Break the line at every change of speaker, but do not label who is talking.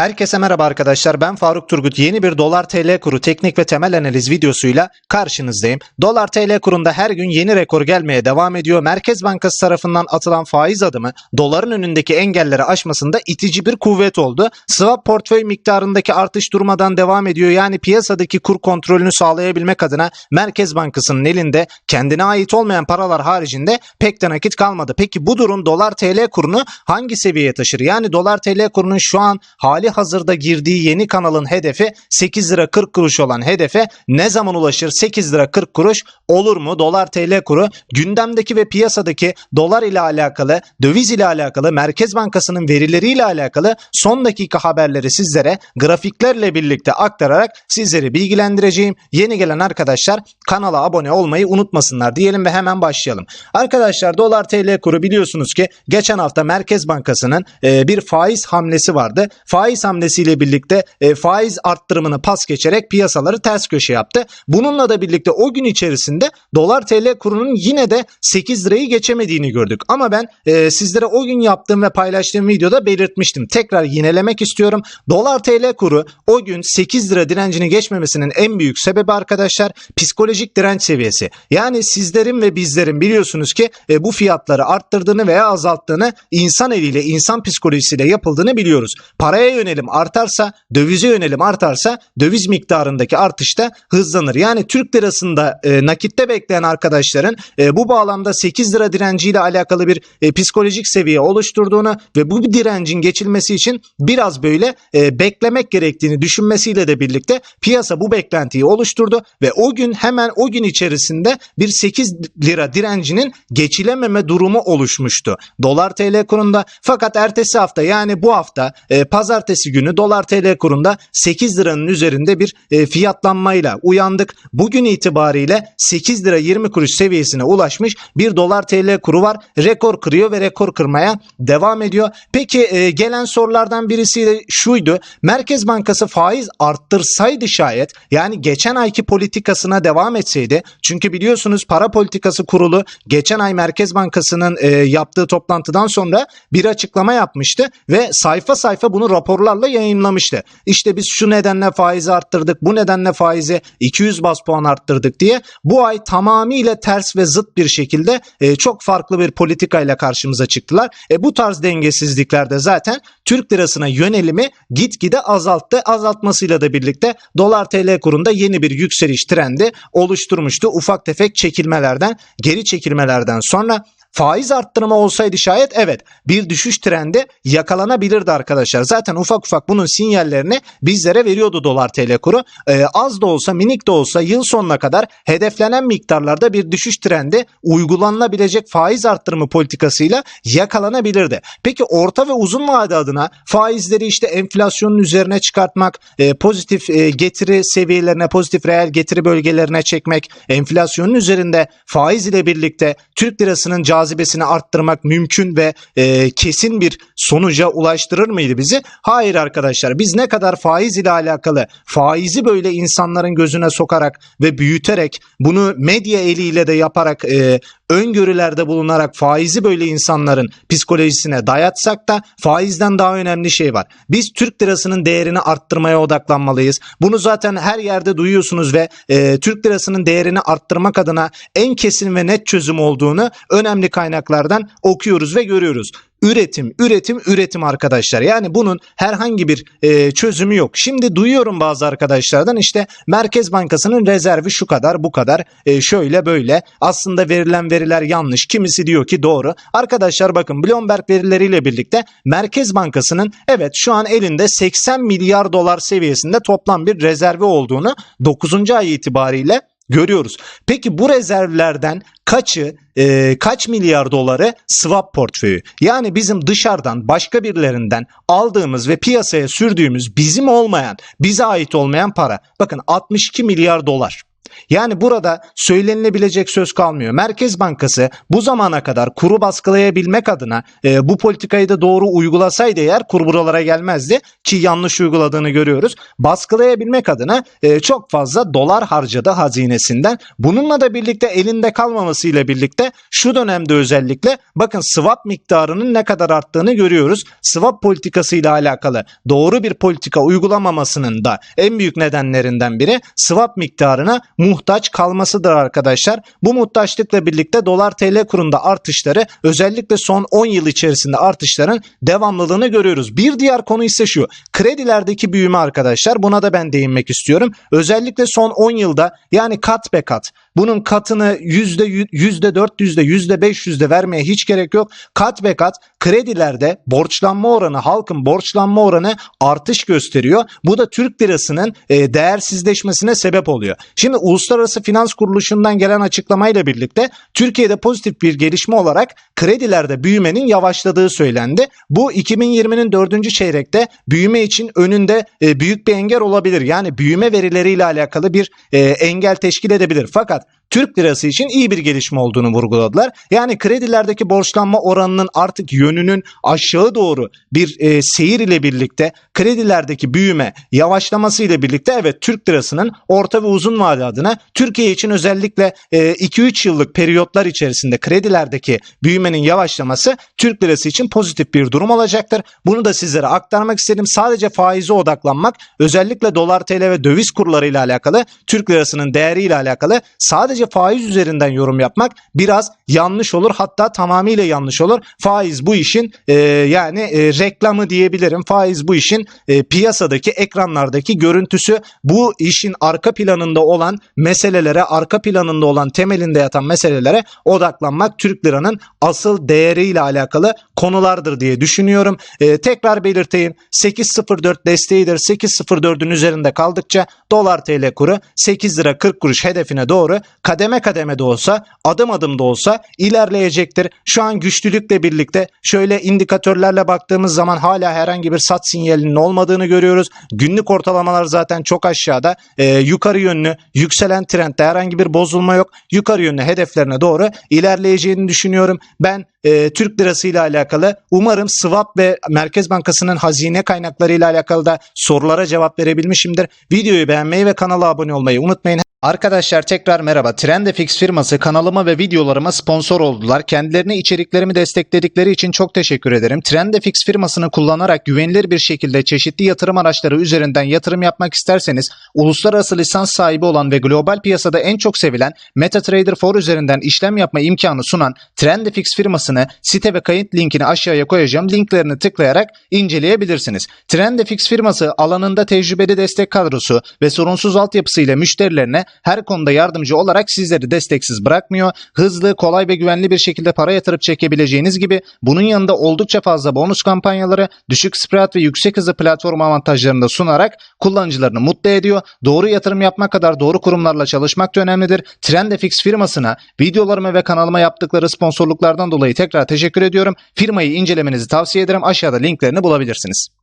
Herkese merhaba arkadaşlar ben Faruk Turgut yeni bir dolar TL kuru teknik ve temel analiz videosuyla karşınızdayım. Dolar TL kurunda her gün yeni rekor gelmeye devam ediyor. Merkez Bankası tarafından atılan faiz adımı doların önündeki engelleri aşmasında itici bir kuvvet oldu. Swap portföy miktarındaki artış durmadan devam ediyor. Yani piyasadaki kur kontrolünü sağlayabilmek adına Merkez Bankası'nın elinde kendine ait olmayan paralar haricinde pek de nakit kalmadı. Peki bu durum dolar TL kurunu hangi seviyeye taşır? Yani dolar TL kurunun şu an hali hazırda girdiği yeni kanalın hedefi 8 lira 40 kuruş olan hedefe ne zaman ulaşır? 8 lira 40 kuruş olur mu? Dolar TL kuru gündemdeki ve piyasadaki dolar ile alakalı, döviz ile alakalı, Merkez Bankası'nın verileriyle alakalı son dakika haberleri sizlere grafiklerle birlikte aktararak sizleri bilgilendireceğim. Yeni gelen arkadaşlar kanala abone olmayı unutmasınlar diyelim ve hemen başlayalım. Arkadaşlar dolar TL kuru biliyorsunuz ki geçen hafta Merkez Bankası'nın bir faiz hamlesi vardı. Faiz hamlesiyle birlikte e, faiz arttırımını pas geçerek piyasaları ters köşe yaptı. Bununla da birlikte o gün içerisinde dolar TL kurunun yine de 8 lirayı geçemediğini gördük. Ama ben e, sizlere o gün yaptığım ve paylaştığım videoda belirtmiştim. Tekrar yinelemek istiyorum. Dolar TL kuru o gün 8 lira direncini geçmemesinin en büyük sebebi arkadaşlar psikolojik direnç seviyesi. Yani sizlerin ve bizlerin biliyorsunuz ki e, bu fiyatları arttırdığını veya azalttığını insan eliyle, insan psikolojisiyle yapıldığını biliyoruz. Paraya yönelim artarsa, dövize yönelim artarsa döviz miktarındaki artış da hızlanır. Yani Türk lirasında e, nakitte bekleyen arkadaşların e, bu bağlamda 8 lira direnciyle alakalı bir e, psikolojik seviye oluşturduğunu ve bu direncin geçilmesi için biraz böyle e, beklemek gerektiğini düşünmesiyle de birlikte piyasa bu beklentiyi oluşturdu ve o gün hemen o gün içerisinde bir 8 lira direncinin geçilememe durumu oluşmuştu. Dolar TL kurunda fakat ertesi hafta yani bu hafta e, pazartesi günü dolar TL kurunda 8 liranın üzerinde bir e, fiyatlanmayla uyandık. Bugün itibariyle 8 lira 20 kuruş seviyesine ulaşmış bir dolar TL kuru var. Rekor kırıyor ve rekor kırmaya devam ediyor. Peki e, gelen sorulardan birisi de şuydu. Merkez Bankası faiz arttırsaydı şayet yani geçen ayki politikasına devam etseydi çünkü biliyorsunuz para politikası kurulu geçen ay Merkez Bankası'nın e, yaptığı toplantıdan sonra bir açıklama yapmıştı ve sayfa sayfa bunu raporlarla yayınlamıştı. İşte biz şu nedenle faizi arttırdık, bu nedenle faizi 200 bas puan arttırdık diye bu ay tamamıyla ters ve zıt bir şekilde e, çok farklı bir politikayla karşımıza çıktılar. E, bu tarz dengesizliklerde zaten Türk lirasına yönelimi gitgide azalttı. Azaltmasıyla da birlikte dolar TL kurunda yeni bir yükseliş trendi oluşturmuştu. Ufak tefek çekilmelerden, geri çekilmelerden sonra Faiz arttırma olsaydı şayet evet bir düşüş trendi yakalanabilirdi arkadaşlar. Zaten ufak ufak bunun sinyallerini bizlere veriyordu dolar TL kuru. Ee, az da olsa minik de olsa yıl sonuna kadar hedeflenen miktarlarda bir düşüş trendi uygulanılabilecek faiz arttırımı politikasıyla yakalanabilirdi. Peki orta ve uzun vade adına faizleri işte enflasyonun üzerine çıkartmak, e, pozitif e, getiri seviyelerine, pozitif reel getiri bölgelerine çekmek, enflasyonun üzerinde faiz ile birlikte Türk lirasının cazibesini arttırmak mümkün ve e, kesin bir sonuca ulaştırır mıydı bizi? Hayır arkadaşlar. Biz ne kadar faiz ile alakalı faizi böyle insanların gözüne sokarak ve büyüterek bunu medya eliyle de yaparak e, öngörülerde bulunarak faizi böyle insanların psikolojisine dayatsak da faizden daha önemli şey var. Biz Türk lirasının değerini arttırmaya odaklanmalıyız. Bunu zaten her yerde duyuyorsunuz ve e, Türk lirasının değerini arttırmak adına en kesin ve net çözüm olduğunu önemli kaynaklardan okuyoruz ve görüyoruz üretim, üretim, üretim arkadaşlar. Yani bunun herhangi bir e, çözümü yok. Şimdi duyuyorum bazı arkadaşlardan işte Merkez Bankası'nın rezervi şu kadar, bu kadar, e, şöyle böyle. Aslında verilen veriler yanlış. Kimisi diyor ki doğru. Arkadaşlar bakın Bloomberg verileriyle birlikte Merkez Bankası'nın evet şu an elinde 80 milyar dolar seviyesinde toplam bir rezervi olduğunu 9. ay itibariyle görüyoruz. Peki bu rezervlerden kaçı e, kaç milyar doları swap portföyü? Yani bizim dışarıdan başka birilerinden aldığımız ve piyasaya sürdüğümüz bizim olmayan, bize ait olmayan para. Bakın 62 milyar dolar. Yani burada söylenilebilecek söz kalmıyor. Merkez Bankası bu zamana kadar kuru baskılayabilmek adına e, bu politikayı da doğru uygulasaydı eğer kur buralara gelmezdi ki yanlış uyguladığını görüyoruz. Baskılayabilmek adına e, çok fazla dolar harcadı hazinesinden. Bununla da birlikte elinde kalmamasıyla birlikte şu dönemde özellikle bakın swap miktarının ne kadar arttığını görüyoruz. Swap politikasıyla alakalı doğru bir politika uygulamamasının da en büyük nedenlerinden biri swap miktarına muhtaç kalmasıdır arkadaşlar. Bu muhtaçlıkla birlikte dolar TL kurunda artışları özellikle son 10 yıl içerisinde artışların devamlılığını görüyoruz. Bir diğer konu ise şu. Kredilerdeki büyüme arkadaşlar. Buna da ben değinmek istiyorum. Özellikle son 10 yılda yani kat be kat bunun katını yüzde yü- yüzde dört yüzde yüzde beş yüzde vermeye hiç gerek yok. Kat be kat kredilerde borçlanma oranı halkın borçlanma oranı artış gösteriyor. Bu da Türk lirasının e, değersizleşmesine sebep oluyor. Şimdi Uluslararası Finans Kuruluşu'ndan gelen açıklamayla birlikte Türkiye'de pozitif bir gelişme olarak kredilerde büyümenin yavaşladığı söylendi. Bu 2020'nin dördüncü çeyrekte büyüme için önünde e, büyük bir engel olabilir. Yani büyüme verileriyle alakalı bir e, engel teşkil edebilir. Fakat Exato. Türk lirası için iyi bir gelişme olduğunu vurguladılar. Yani kredilerdeki borçlanma oranının artık yönünün aşağı doğru bir e, seyir ile birlikte kredilerdeki büyüme yavaşlaması ile birlikte evet Türk lirasının orta ve uzun vade adına Türkiye için özellikle e, 2-3 yıllık periyotlar içerisinde kredilerdeki büyümenin yavaşlaması Türk lirası için pozitif bir durum olacaktır. Bunu da sizlere aktarmak istedim. Sadece faize odaklanmak özellikle dolar TL ve döviz kurları ile alakalı Türk lirasının değeri ile alakalı sadece faiz üzerinden yorum yapmak biraz yanlış olur. Hatta tamamıyla yanlış olur. Faiz bu işin e, yani e, reklamı diyebilirim. Faiz bu işin e, piyasadaki ekranlardaki görüntüsü bu işin arka planında olan meselelere, arka planında olan temelinde yatan meselelere odaklanmak Türk liranın asıl değeriyle alakalı konulardır diye düşünüyorum. E, tekrar belirteyim 8.04 desteğidir. 8.04'ün üzerinde kaldıkça dolar TL kuru 8 lira 40 kuruş hedefine doğru kademe kademe de olsa adım adım da olsa ilerleyecektir. Şu an güçlülükle birlikte şöyle indikatörlerle baktığımız zaman hala herhangi bir sat sinyalinin olmadığını görüyoruz. Günlük ortalamalar zaten çok aşağıda. Ee, yukarı yönlü yükselen trendde herhangi bir bozulma yok. Yukarı yönlü hedeflerine doğru ilerleyeceğini düşünüyorum. Ben e, Türk lirası ile alakalı umarım swap ve Merkez Bankası'nın hazine kaynakları ile alakalı da sorulara cevap verebilmişimdir. Videoyu beğenmeyi ve kanala abone olmayı unutmayın. Arkadaşlar tekrar merhaba. Trendefix firması kanalıma ve videolarıma sponsor oldular. Kendilerine içeriklerimi destekledikleri için çok teşekkür ederim. Trendefix firmasını kullanarak güvenilir bir şekilde çeşitli yatırım araçları üzerinden yatırım yapmak isterseniz uluslararası lisans sahibi olan ve global piyasada en çok sevilen MetaTrader 4 üzerinden işlem yapma imkanı sunan Trendefix firmasını site ve kayıt linkini aşağıya koyacağım. Linklerini tıklayarak inceleyebilirsiniz. Trendefix firması alanında tecrübeli destek kadrosu ve sorunsuz altyapısıyla müşterilerine her konuda yardımcı olarak sizleri desteksiz bırakmıyor. Hızlı, kolay ve güvenli bir şekilde para yatırıp çekebileceğiniz gibi bunun yanında oldukça fazla bonus kampanyaları, düşük spread ve yüksek hızlı platform avantajlarını da sunarak kullanıcılarını mutlu ediyor. Doğru yatırım yapmak kadar doğru kurumlarla çalışmak da önemlidir. Trendefix firmasına videolarıma ve kanalıma yaptıkları sponsorluklardan dolayı tekrar teşekkür ediyorum. Firmayı incelemenizi tavsiye ederim. Aşağıda linklerini bulabilirsiniz.